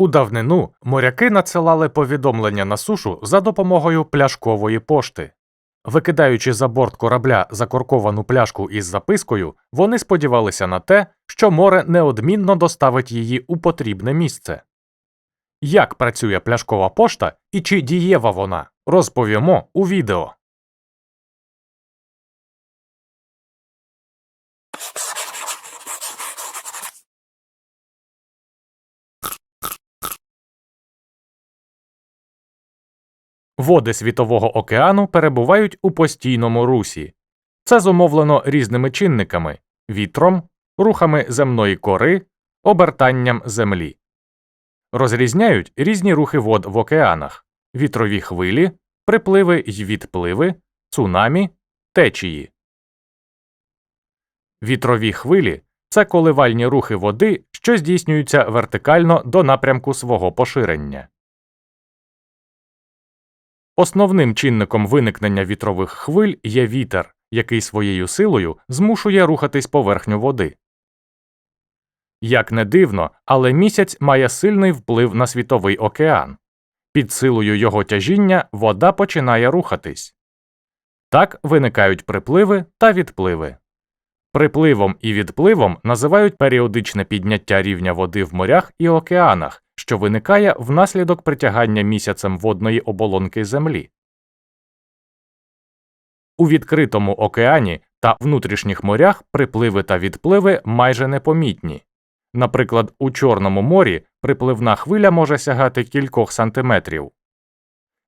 У давнину моряки надсилали повідомлення на сушу за допомогою пляшкової пошти. Викидаючи за борт корабля закорковану пляшку із запискою, вони сподівалися на те, що море неодмінно доставить її у потрібне місце. Як працює пляшкова пошта і чи дієва вона, розповімо у відео. Води Світового океану перебувають у постійному русі. Це зумовлено різними чинниками вітром, рухами земної кори, обертанням землі. Розрізняють різні рухи вод в океанах вітрові хвилі, припливи й відпливи, цунамі, течії. Вітрові хвилі це коливальні рухи води, що здійснюються вертикально до напрямку свого поширення. Основним чинником виникнення вітрових хвиль є вітер, який своєю силою змушує рухатись поверхню води. Як не дивно, але місяць має сильний вплив на світовий океан. Під силою його тяжіння вода починає рухатись. Так виникають припливи та відпливи. Припливом і відпливом називають періодичне підняття рівня води в морях і океанах, що виникає внаслідок притягання місяцем водної оболонки Землі. У відкритому океані та внутрішніх морях припливи та відпливи майже непомітні. Наприклад, у Чорному морі припливна хвиля може сягати кількох сантиметрів.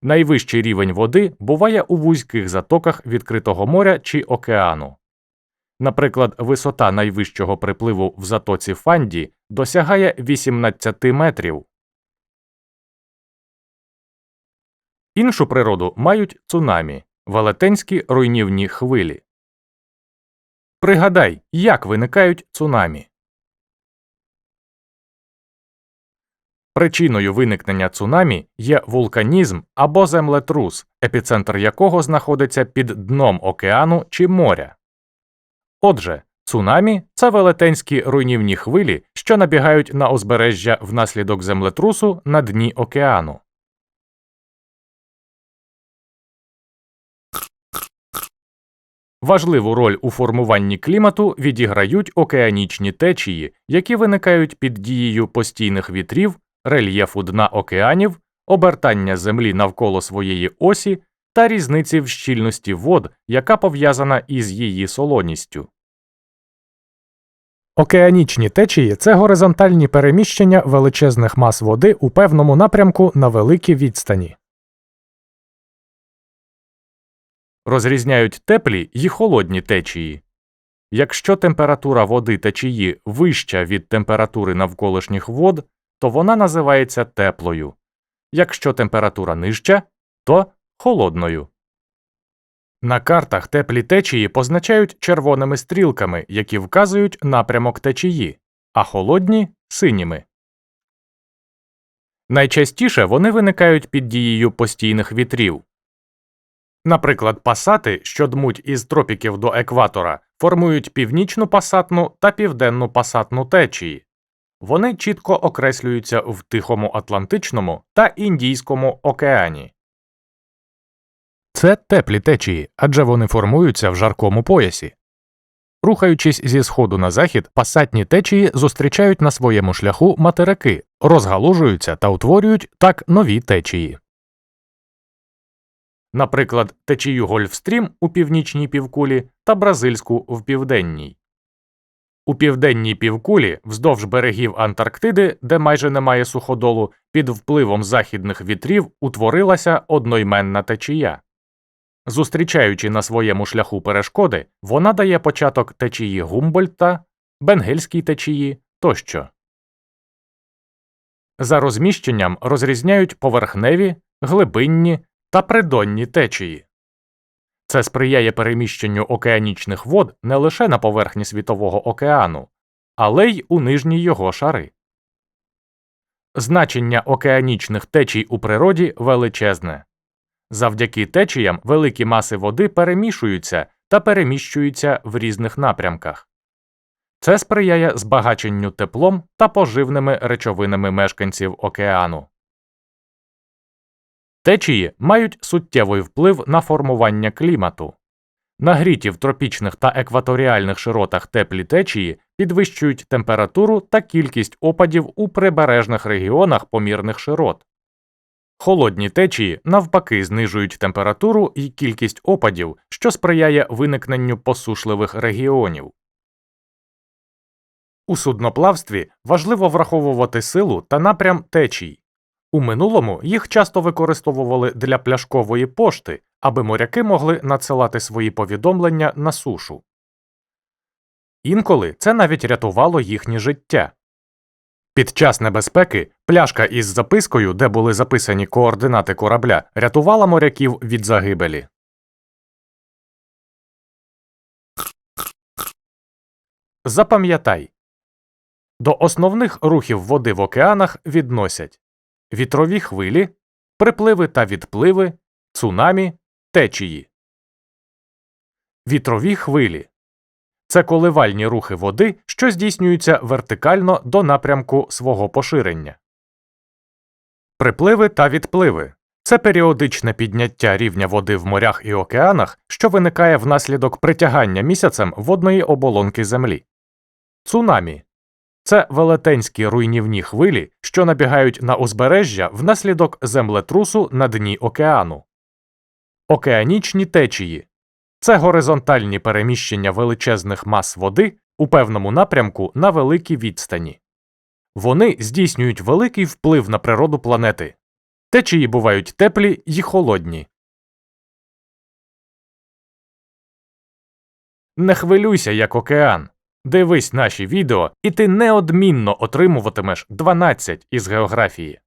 Найвищий рівень води буває у вузьких затоках відкритого моря чи океану. Наприклад, висота найвищого припливу в затоці Фанді досягає 18 метрів. Іншу природу мають цунамі велетенські руйнівні хвилі. Пригадай, як виникають цунамі. Причиною виникнення цунамі є вулканізм або землетрус, епіцентр якого знаходиться під дном океану чи моря. Отже, цунамі це велетенські руйнівні хвилі, що набігають на узбережжя внаслідок землетрусу на дні океану. Важливу роль у формуванні клімату відіграють океанічні течії, які виникають під дією постійних вітрів, рельєфу дна океанів, обертання Землі навколо своєї осі та різниці в щільності вод, яка пов'язана із її солоністю. Океанічні течії це горизонтальні переміщення величезних мас води у певному напрямку на великій відстані. Розрізняють теплі й холодні течії. Якщо температура води течії вища від температури навколишніх вод, то вона називається теплою. Якщо температура нижча, то холодною. На картах теплі течії позначають червоними стрілками, які вказують напрямок течії, а холодні синіми. Найчастіше вони виникають під дією постійних вітрів. Наприклад, пасати, що дмуть із тропіків до екватора, формують північну пасатну та південну пасатну течії. Вони чітко окреслюються в Тихому Атлантичному та Індійському океані. Це теплі течії, адже вони формуються в жаркому поясі. Рухаючись зі сходу на захід, пасатні течії зустрічають на своєму шляху материки, розгалужуються та утворюють так нові течії. Наприклад, течію Гольфстрім у північній півкулі та бразильську в південній. У південній півкулі, вздовж берегів Антарктиди, де майже немає суходолу, під впливом західних вітрів утворилася одноіменна течія. Зустрічаючи на своєму шляху перешкоди, вона дає початок течії Гумбольдта, Бенгельській течії тощо. За розміщенням розрізняють поверхневі, глибинні та придонні течії. Це сприяє переміщенню океанічних вод не лише на поверхні Світового океану, але й у нижні його шари. Значення океанічних течій у природі величезне. Завдяки течіям великі маси води перемішуються та переміщуються в різних напрямках. Це сприяє збагаченню теплом та поживними речовинами мешканців океану. Течії мають суттєвий вплив на формування клімату. Нагріті в тропічних та екваторіальних широтах теплі течії підвищують температуру та кількість опадів у прибережних регіонах помірних широт. Холодні течії навпаки знижують температуру і кількість опадів, що сприяє виникненню посушливих регіонів. У судноплавстві важливо враховувати силу та напрям течій. У минулому їх часто використовували для пляшкової пошти, аби моряки могли надсилати свої повідомлення на сушу. Інколи це навіть рятувало їхнє життя. Під час небезпеки пляшка із запискою, де були записані координати корабля, рятувала моряків від загибелі. Запам'ятай до основних рухів води в океанах відносять вітрові хвилі, припливи та відпливи, цунамі, течії. Вітрові хвилі це коливальні рухи води, що здійснюються вертикально до напрямку свого поширення. Припливи та відпливи це періодичне підняття рівня води в морях і океанах, що виникає внаслідок притягання місяцем водної оболонки Землі. Цунамі це велетенські руйнівні хвилі, що набігають на узбережжя внаслідок землетрусу на дні океану. Океанічні течії це горизонтальні переміщення величезних мас води у певному напрямку на великій відстані. Вони здійснюють великий вплив на природу планети. Течії бувають теплі й холодні. Не хвилюйся як океан. Дивись наші відео, і ти неодмінно отримуватимеш 12 із географії.